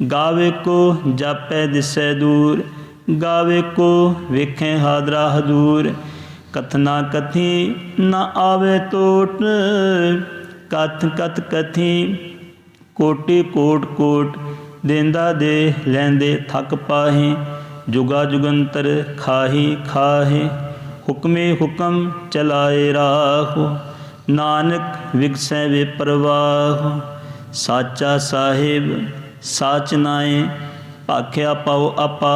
ਗਾਵੇ ਕੋ ਜਾਪੈ ਦਿਸੈ ਦੂਰ, ਗਾਵੇ ਕੋ ਵੇਖੈ ਹਾਦਰਾ ਹਦੂਰ। ਕਥਨਾ ਕਥੀ ਨਾ ਆਵੇ ਟੋਟ, ਕਥ ਕਥ ਕਥੀ ਕੋਟੀ ਕੋਟ ਕੋਟ। ਦੇਂਦਾ ਦੇ ਲੈਂਦੇ ਥੱਕ ਪਾਹੇ, ਜੁਗਾ ਜੁਗੰਤਰ ਖਾਹੀ ਖਾਹੇ। ਹੁਕਮੇ ਹੁਕਮ ਚਲਾਏ ਰਾਹੋ, ਨਾਨਕ ਵਿਗਸੈ ਵੇ ਪ੍ਰਵਾਹ। ਸਾਚਾ ਸਾਹਿਬ ਸਾਚ ਨਾਏ ਭਾਖਿਆ ਪਾਉ ਆਪਾ